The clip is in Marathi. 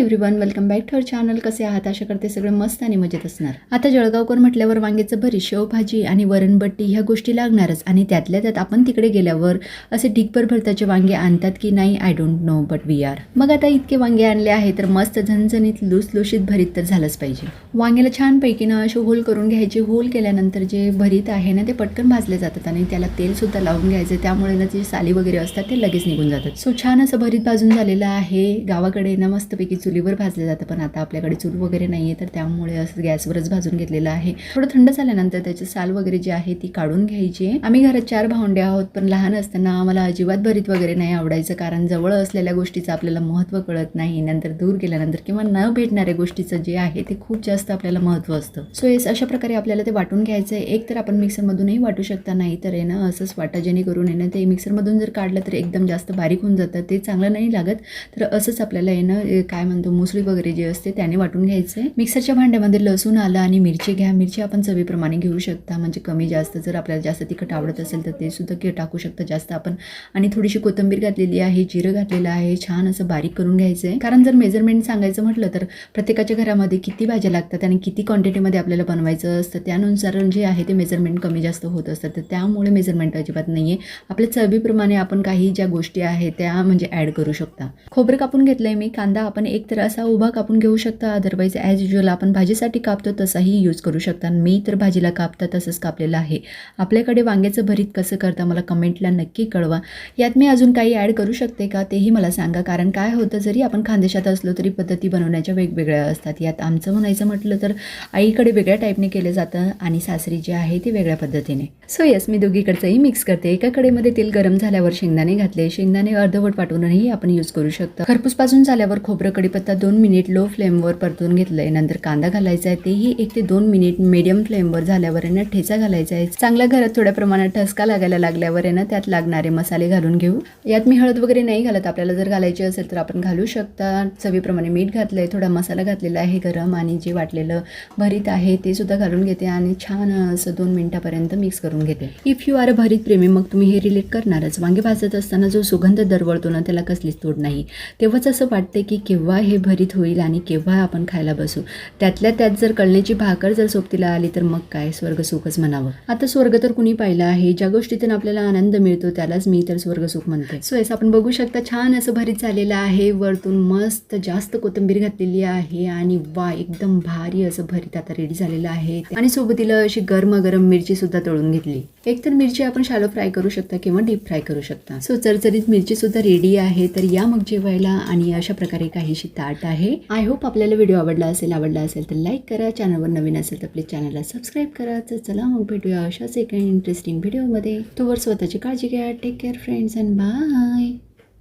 Everyone welcome back to our channel कसे आहात? आशा करते सगळे मस्त आणि मजेत असणार. आता जळगावकर म्हटल्यावर वांग्याचं भरीत शेवभाजी आणि वरणबट्टी ह्या गोष्टी लागणारच. आणि त्यातल्या त्यात आपण तिकडे गेल्यावर असे ढिगभर भरताचे वांगे आणतात की नाही I don't know but we are मग आता इतके वांगे आणले आहे तर मस्त झणझणीत लुसलुशीत भरीत तर झालंच पाहिजे. वांग्याला छानपैकी ना असे होल करून घ्यायचे. होल केल्यानंतर जे भरीत आहे ना ते पटकन भाजले जातात आणि त्याला तेल सुद्धा लावून घ्यायचं. त्यामुळे ना जे साली वगैरे असतात ते लगेच निघून जातात. सो छान असं भरीत भाजून झालेलं आहे. गावाकडे ना मस्तपैकी चुलीवर भाजलं जातं पण आता आपल्याकडे चूल वगैरे नाही आहे तर त्यामुळे असं गॅसवरच भाजून घेतलेलं आहे. थोडं थंड झाल्यानंतर त्याची साल वगैरे जी आहे ती काढून घ्यायची आहे. आम्ही घरात चार भावंडे आहोत पण लहान असताना आम्हाला अजिबात भरीत वगैरे नाही आवडायचं कारण जवळ असलेल्या गोष्टीचं आपल्याला महत्त्व कळत नाही. नंतर दूर गेल्यानंतर किंवा न भेटणाऱ्या गोष्टीचं जे आहे ते खूप जास्त आपल्याला महत्त्व असतं. सो येस अशा प्रकारे आपल्याला ते वाटून घ्यायचं आहे. एक तर आपण मिक्सरमधूनही वाटू शकता नाही तर आहे ना असंच वाटा जेणेकरून आहे ना ते मिक्सरमधून जर काढलं तर एकदम जास्त बारीक होऊन जातं ते चांगलं नाही लागत. तर असंच आपल्याला आहे ना काय म्हणतो मुसळी वगैरे जे असते त्याने वाटून घ्यायचं. आहे मिक्सरच्या भांड्यामध्ये लसूण आलं आणि मिरची घ्या. मिरची आपण चवीप्रमाणे घेऊ शकता. म्हणजे कमी जास्त जर आपल्याला जास्त तिखट आवडत असेल तर ते सुद्धा घे टाकू शकता जास्त आपण. आणि थोडीशी कोथिंबीर घातलेली आहे जिरं घातलेलं आहे. छान असं बारीक करून घ्यायचं आहे कारण जर मेजरमेंट सांगायचं म्हटलं तर प्रत्येकाच्या घरामध्ये किती भाज्या लागतात आणि किती क्वांटिटीमध्ये आपल्याला बनवायचं असतं त्यानुसार जे आहे ते मेजरमेंट कमी जास्त होत असतं. तर त्यामुळे मेजरमेंट अजिबात नाही आहे आपल्या चवीप्रमाणे आपण काही ज्या गोष्टी आहेत त्या म्हणजे ॲड करू शकता. खोबरं कापून घेतलं आहे मी. कांदा आपण एक एक तर असा उभा कापून घेऊ शकता अदरवाईज ॲज युजल आपण भाजीसाठी कापतो तसाही यूज करू शकता. मी तर भाजीला कापता तसंच कापलेलं आहे. आपल्याकडे वांग्याचं भरीत कसं करता मला कमेंटला नक्की कळवा. यात मी अजून काही ॲड करू शकते का तेही मला सांगा. कारण काय होतं जरी आपण खानदेशात असलो तरी पद्धती बनवण्याच्या वेगवेगळ्या असतात. यात आमचं म्हणायचं म्हटलं तर आईकडे वेगळ्या टाईपने केलं जातं आणि सासरी जे आहे ते वेगळ्या पद्धतीने. सो येस मी दोघीकडचंही मिक्स करते. एका कडेमध्ये तेल गरम झाल्यावर शेंगदाणे घातले. शेंगदाणे अर्धवट वाटूनही आपण यूज करू शकतो. खरपूसपासून झाल्यावर खोबरं कढीपत्ता दोन मिनिट लो फ्लेमवर परतून घेतलंय. नंतर कांदा घालायचा आहे. तेही एक ते दोन मिनिट मीडियम फ्लेमवर झाल्यावर आहे ना ठेचा घालायचा आहे. चांगल्या घरात थोड्या प्रमाणात ठसका लागायला लागल्यावर आहे ना त्यात लागणारे मसाले घालून घेऊ. यात मी हळद वगैरे नाही घालत. आपल्याला जर घालायची असेल तर आपण घालू शकता. चवीप्रमाणे मीठ घातलंय थोडा मसाला घातलेला आहे गरम आणि जे वाटलेलं भरीत आहे ते सुद्धा घालून घेते आणि छान असं दोन मिनिटापर्यंत मिक्स करून घेते. इफ यू आर अ भरीत प्रेमी मग तुम्ही हे रिलेट करणारच. वांगे भाजत असताना जो सुगंध दरवळतो ना त्याला कसलीच तोड नाही. तेव्हाच असं वाटते की केव्हा हे भरीत होईल आणि केव्हा आपण खायला बसू? त्यातल्या त्यात जर कळण्याची भाकर जर सोबतीला आली तर मग काय? स्वर्ग सुखच म्हणावं. आता स्वर्ग तर कुणी पाहिलं आहे? ज्या गोष्टीतून आपल्याला आनंद मिळतो त्यालाच मी तर स्वर्ग सुख म्हणते. सो येस आपण बघू शकता छान असं भरीत झालेलं आहे. वरतून मस्त जास्त कोथिंबीर घातलेली आहे आणि वा एकदम भारी असं भरीत आता रेडी झालेलं आहे. आणि सोबतीला अशी गरमागरम मिरची सुद्धा तळून घेतली. एक तर मिरची आपण शालो फ्राय करू शकता किंवा डीप फ्राय करू शकता. सो चरचरीत मिरची सुद्धा रेडी आहे. तर या मग जेवायला आणि अशा प्रकारे काहीशी ताट आहे. आय होप आपल्याला व्हिडिओ आवडला असेल आवडला असेल तर लाईक करा. चॅनलवर नवीन असेल तर प्लीज चॅनलला सबस्क्राईब करा. तर चला मग भेटूया अशाच एका इंटरेस्टिंग व्हिडिओमध्ये तोवर स्वतःची काळजी घ्या. Take care friends and bye